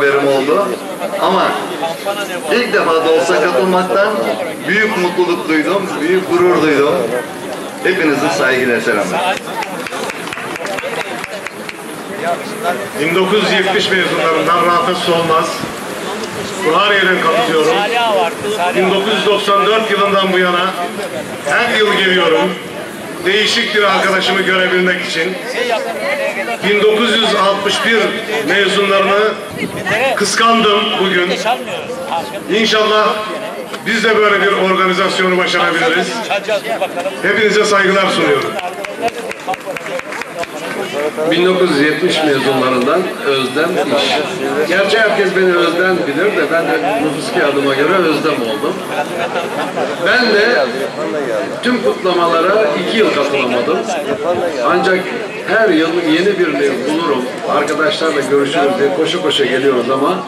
haberim oldu. Ama ilk defa da olsa katılmaktan büyük mutluluk duydum, büyük gurur duydum. Hepinizi saygıyla selamlar. 1970 mezunlarından Rafet Solmaz. Burhaniye'den katılıyorum. 1994 yılından bu yana her yıl geliyorum. Değişik bir arkadaşımı görebilmek için. 1961 mezunlarını kıskandım bugün. İnşallah biz de böyle bir organizasyonu başarabiliriz. Hepinize saygılar sunuyorum. 1970 mezunlarından Özlem İş. Gerçi herkes beni Özlem bilir de ben de nüfus kağıdıma göre Özlem oldum. Ben de tüm kutlamalara iki yıl katılamadım. Ancak her yıl yeni birini bulurum. Arkadaşlarla görüşürüz diye koşu koşu geliyoruz ama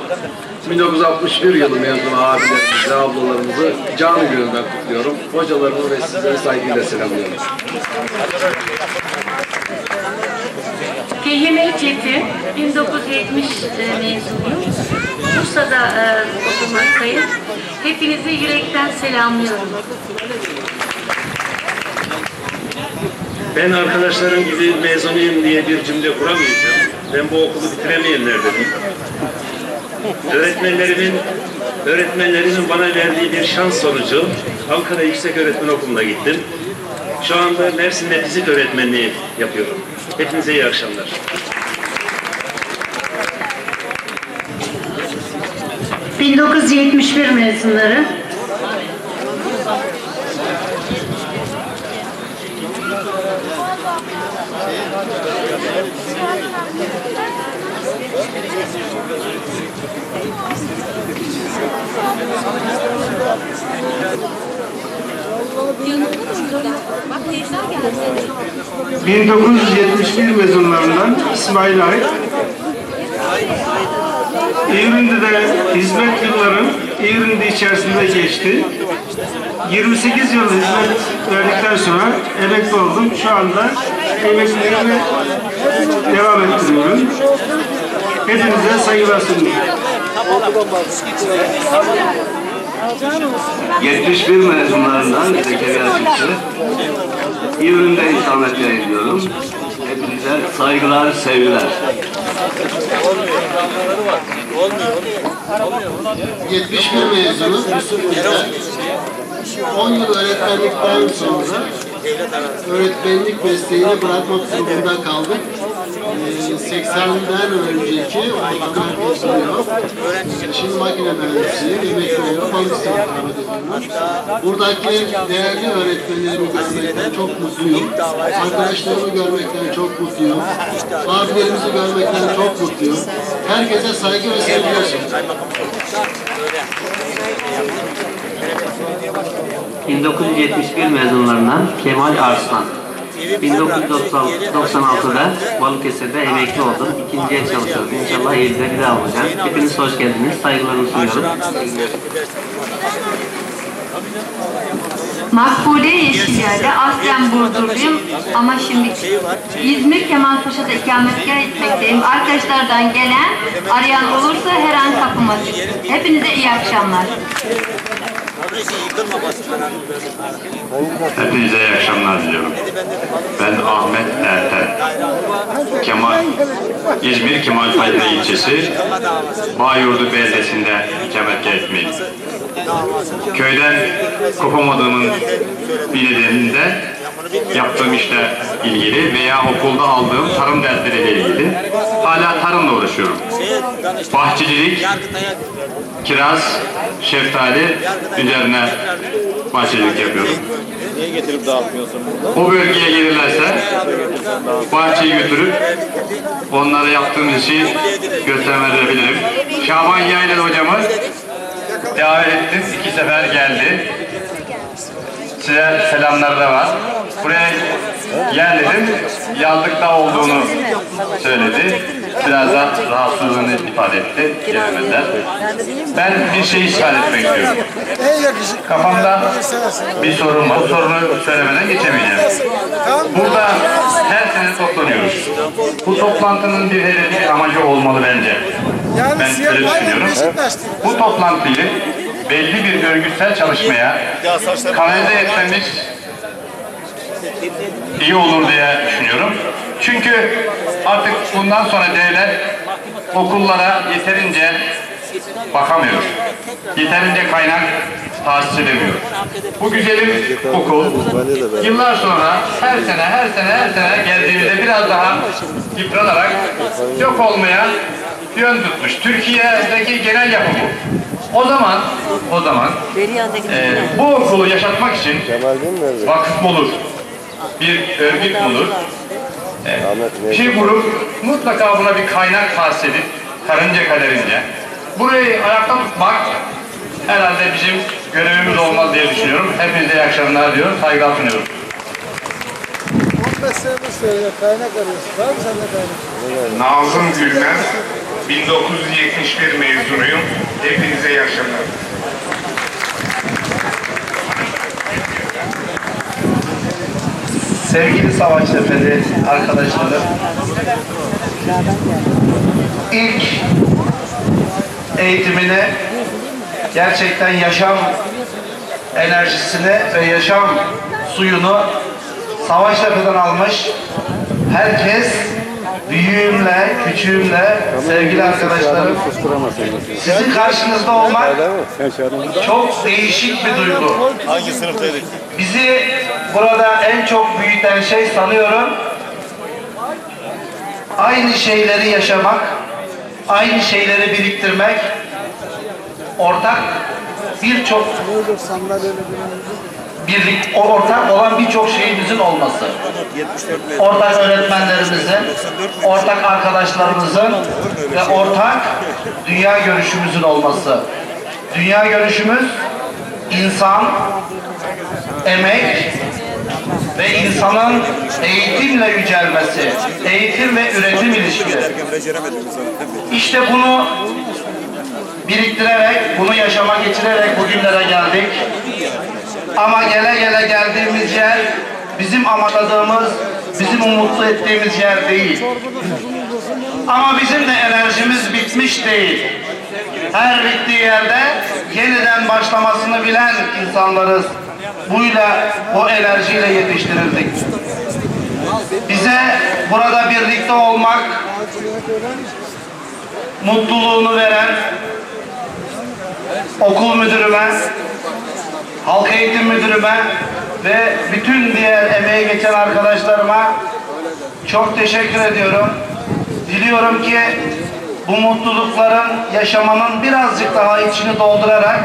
1961 yılı mezunu abilerimizi, ablalarımızı canı gönülden kutluyorum. Hocalarımı ve sizleri saygıyla selamlıyorum. Fehime Çetin, 1970 e, mezunuyum. Bursa'da e, okumaktayım. Hepinizi yürekten selamlıyorum. Ben arkadaşlarım gibi mezunuyum diye bir cümle kuramayacağım. Ben bu okulu bitiremeyenlerdenim. Öğretmenlerimin öğretmenlerimin bana verdiği bir şans sonucu Ankara Yüksek Öğretmen Okulu'na gittim. Şu anda Mersin'de fizik öğretmenliği yapıyorum. Hepinize iyi akşamlar. ...1971 mezunları. Bak gençler geldi. 1971 mezunlarından İsmail Ait. İğrindi'de hizmet yıllarım İğrindi içerisinde geçti. 28 yıl hizmet verdikten sonra emekli oldum. Şu anda emeklilerimi devam ettiriyorum. Hepinize saygılar sunuyorum. 71 mezunlarından Zekeriya Çıksı. İvrim'de ikamet ediyorum. Hepinize saygılar, sevgiler. 71 mezunu Yusuf Güzel. 10 yıl öğretmenlikten sonra öğretmenlik mesleğini bırakmak durumunda kaldık. Ee, 80'den önceki okullar bulunuyor. Şimdi makine mühendisliği, emekli oluyor, devam ediyorlar. Buradaki değerli öğretmenlerimi görmekten çok mutluyum. Arkadaşlarımı görmekten çok mutluyum. Abilerimizi görmekten çok mutluyum. Herkese saygı ve sevgiler sunuyorum. 1971 mezunlarından Kemal Arslan. 1996'da Balıkesir'de emekli oldum. İkinciye çalışıyorum. İnşallah Eylül'de bir daha olacağım. Hepiniz hoş geldiniz. Saygılarımı sunuyorum. Makbule Yeşilyer'de aslen Burdurluyum ama şimdi İzmir Kemalpaşa'da ikametgah etmekteyim. Arkadaşlardan gelen, arayan olursa her an kapım açık. Hepinize iyi akşamlar. Hepinize iyi akşamlar diliyorum. Ben Ahmet Erten. Kemal, İzmir Kemal Paşa ilçesi Bağyurdu beldesinde ikamet etmeyi. Köyden kopamadığımın bir nedeninde yaptığım işle ilgili veya okulda aldığım tarım dersleriyle ilgili hala tarımla uğraşıyorum. Bahçecilik, kiraz, şeftali üzerine bahçecilik yapıyorum. O bölgeye gelirlerse bahçeyi götürüp onlara yaptığımız işi göstermeyebilirim. Şaban Yaylı hocamız davet ettim. iki sefer geldi. Size selamları da var. Buraya dedim. Yazlıkta olduğunu söyledi. Biraz da rahatsızlığını ifade etti. Gelemediler. Ben bir şey ispat etmek istiyorum. Kafamda bir sorun var. Bu sorunu söylemeden geçemeyeceğim. Burada her sene toplanıyoruz. Bu toplantının bir hedefi, amacı olmalı bence. Ben öyle düşünüyorum. Bu toplantıyı belli bir örgütsel çalışmaya kanalize etmemiz iyi olur diye düşünüyorum. Çünkü artık bundan sonra devlet okullara yeterince bakamıyor. Yeterince kaynak tahsis edemiyor. Bu güzelim okul yıllar sonra her sene her sene her sene geldiğimizde biraz daha yıpranarak yok olmaya yön tutmuş. Türkiye'deki genel yapı bu. O zaman o zaman e, bu okulu yaşatmak için vakıf olur, bir örgüt olur, e, bir kurup mutlaka buna bir kaynak tahsis edip karınca kaderince. Burayı ayakta tutmak herhalde bizim görevimiz olmaz diye düşünüyorum. Hepinize iyi akşamlar diyorum, saygılar sunuyorum. 15 senedir söyle kaynak arıyorsun. Var mı sende kaynak? Nazım Gülmen, 1971 mezunuyum. Hepinize iyi akşamlar. Sevgili Savaş Efendi arkadaşlarım, ilk eğitimini gerçekten yaşam enerjisini ve yaşam suyunu Savaş Efe'den almış. Herkes büyüğümle, küçüğümle, sevgili arkadaşlarım, sizin karşınızda olmak çok değişik bir duygu. Hangi sınıftaydık? Bizi burada en çok büyüten şey sanıyorum aynı şeyleri yaşamak, aynı şeyleri biriktirmek, ortak birçok birlik, ortak olan birçok şeyimizin olması. Ortak öğretmenlerimizin, ortak arkadaşlarımızın ve ortak dünya görüşümüzün olması. Dünya görüşümüz insan, emek ve insanın eğitimle yücelmesi, eğitim ve üretim ilişkileri. İşte bunu biriktirerek, bunu yaşama geçirerek bugünlere geldik. Ama gele gele geldiğimiz yer bizim amaçladığımız, bizim umutlu ettiğimiz yer değil. Ama bizim de enerjimiz bitmiş değil. Her bittiği yerde yeniden başlamasını bilen insanlarız. Buyla, o enerjiyle yetiştirildik. Bize burada birlikte olmak mutluluğunu veren okul müdürüme, halk eğitim müdürüme ve bütün diğer emeği geçen arkadaşlarıma çok teşekkür ediyorum. Diliyorum ki bu mutlulukların yaşamanın birazcık daha içini doldurarak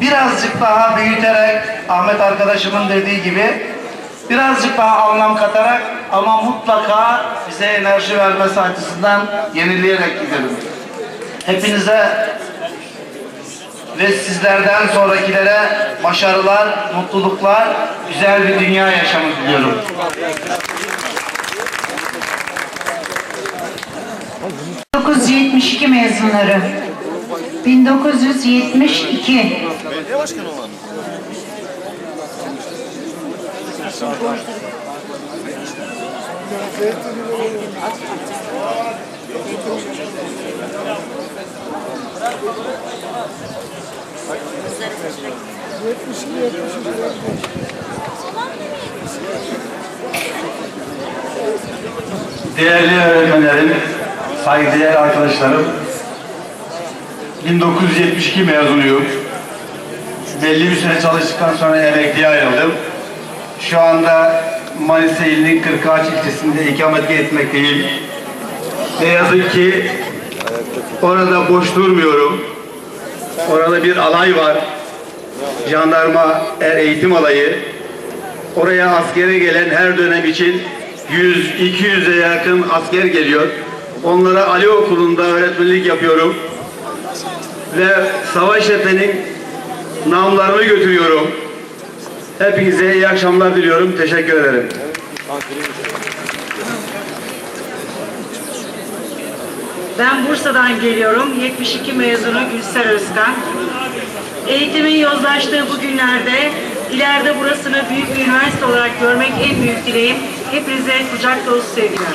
birazcık daha büyüterek Ahmet arkadaşımın dediği gibi birazcık daha anlam katarak ama mutlaka bize enerji vermesi açısından yenileyerek gidelim. Hepinize ve sizlerden sonrakilere başarılar, mutluluklar, güzel bir dünya yaşamı diliyorum. ...1972 mezunları. 1972. Belediye başkanı olan. Değerli öğretmenlerim, saygıdeğer arkadaşlarım, 1972 mezunuyum. Belli bir süre çalıştıktan sonra emekliye ayrıldım. Şu anda Manisa ilinin Kırkağaç ilçesinde ikamet etmekteyim. Ne yazık ki orada boş durmuyorum. Orada bir alay var. Jandarma Er Eğitim Alayı. Oraya askere gelen her dönem için 100-200'e yakın asker geliyor. Onlara Ali Okulu'nda öğretmenlik yapıyorum. Ve Savaş Efe'nin namlarını götürüyorum. Hepinize iyi akşamlar diliyorum. Teşekkür ederim. Ben Bursa'dan geliyorum. 72 mezunu Gülser Özkan. Eğitimin yozlaştığı bu günlerde ileride burasını büyük bir üniversite olarak görmek en büyük dileğim. Hepinize kucak dolusu sevgiler.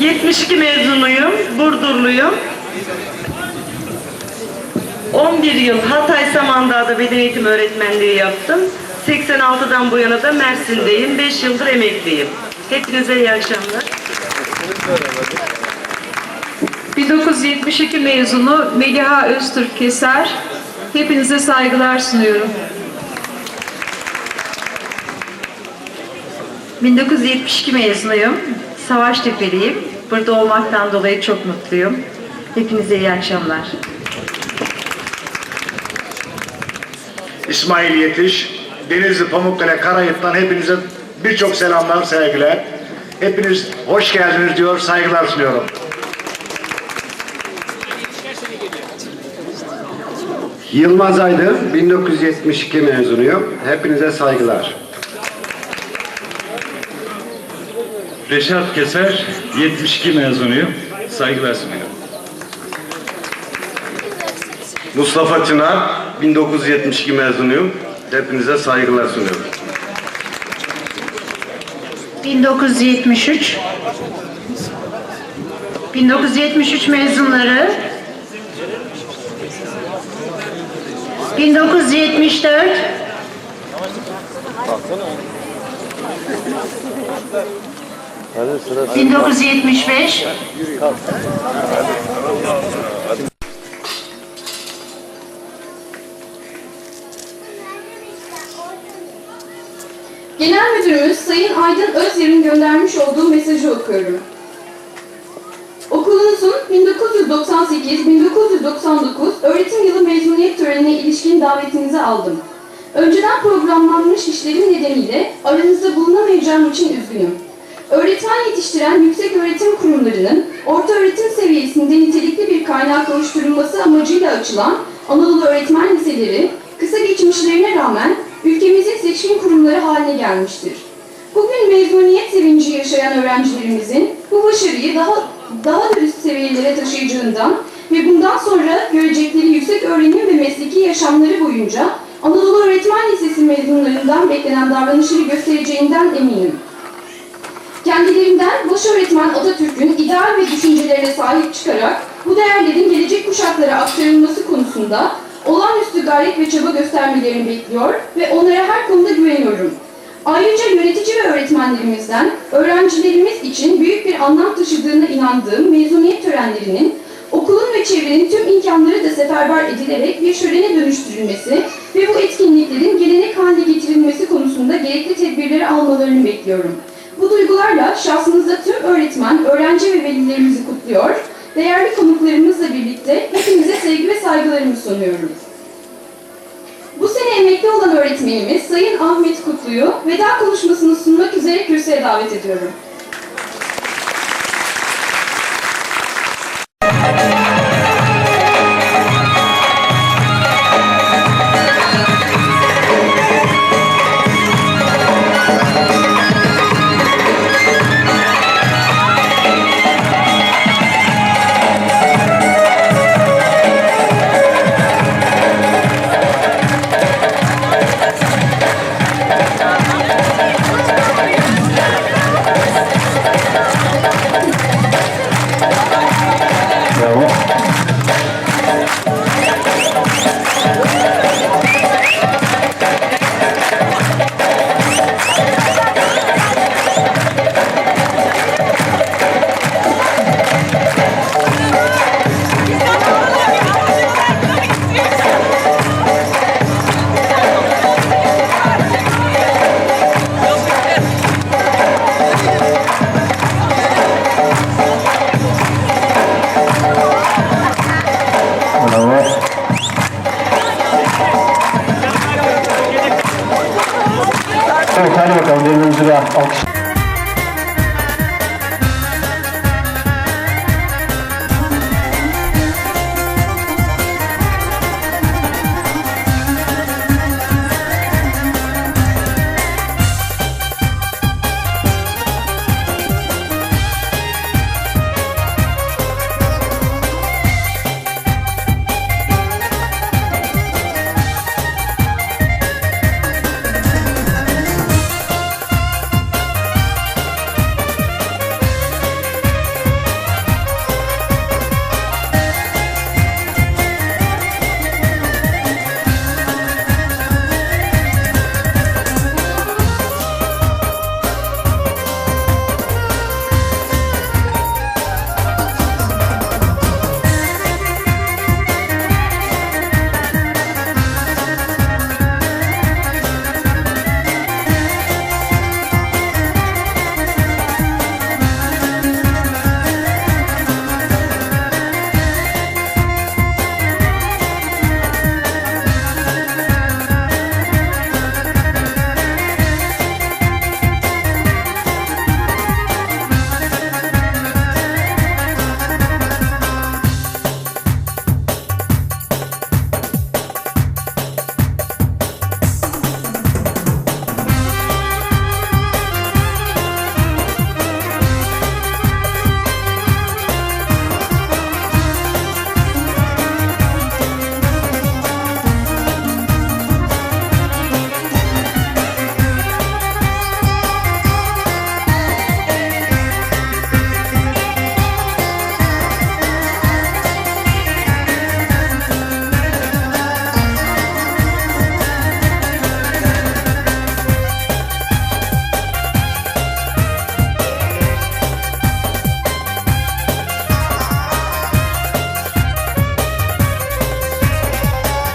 ...72 mezunuyum, Burdurluyum. 11 yıl Hatay Samandağ'da beden eğitimi öğretmenliği yaptım. 86'dan bu yana da Mersin'deyim. 5 yıldır emekliyim. Hepinize iyi akşamlar. 1972 mezunu Meliha Öztürk Keser. Hepinize saygılar sunuyorum. 1972 mezunuyum. Savaştepe'liyim. Burada olmaktan dolayı çok mutluyum. Hepinize iyi akşamlar. İsmail Yetiş, Denizli Pamukkale Karayip'ten hepinize birçok selamlar, sevgiler. Hepiniz hoş geldiniz diyor, saygılar sunuyorum. Yılmaz Aydın, 1972 mezunuyum. Hepinize saygılar. Reşat Keser, 72 mezunuyum. Saygılar sunuyorum. Mustafa Çınar, 1972 mezunuyum. Hepinize saygılar sunuyorum. 1973 1973 mezunları. 1974 1975 Genel Müdürümüz Sayın Aydın Özyer'in göndermiş olduğu mesajı okuyorum. Okulunuzun 1998-1999 öğretim yılı mezuniyet törenine ilişkin davetinizi aldım. Önceden programlanmış işlerim nedeniyle aranızda bulunamayacağım için üzgünüm. Öğretmen yetiştiren yüksek öğretim kurumlarının orta öğretim seviyesinde nitelikli bir kaynağı oluşturulması amacıyla açılan Anadolu Öğretmen Liseleri, kısa geçmişlerine rağmen ülkemizin seçkin kurumları haline gelmiştir. Bugün mezuniyet sevinci yaşayan öğrencilerimizin bu başarıyı daha daha da üst seviyelere taşıyacağından ve bundan sonra görecekleri yüksek öğrenim ve mesleki yaşamları boyunca Anadolu Öğretmen Lisesi mezunlarından beklenen davranışları göstereceğinden eminim. Kendilerinden baş öğretmen Atatürk'ün ideal ve düşüncelerine sahip çıkarak bu değerlerin gelecek kuşaklara aktarılması konusunda olağanüstü gayret ve çaba göstermelerini bekliyor ve onlara her konuda güveniyorum. Ayrıca yönetici ve öğretmenlerimizden öğrencilerimiz için büyük bir anlam taşıdığına inandığım mezuniyet törenlerinin okulun ve çevrenin tüm imkanları da seferber edilerek bir şölene dönüştürülmesi ve bu etkinliklerin gelenek haline getirilmesi konusunda gerekli tedbirleri almalarını bekliyorum. Bu duygularla şahsınızda tüm öğretmen, öğrenci ve velilerimizi kutluyor, değerli konuklarımızla birlikte hepinize sevgi ve saygılarımı sunuyorum. Bu sene emekli olan öğretmenimiz Sayın Ahmet Kutlu'yu veda konuşmasını sunmak üzere kürsüye davet ediyorum.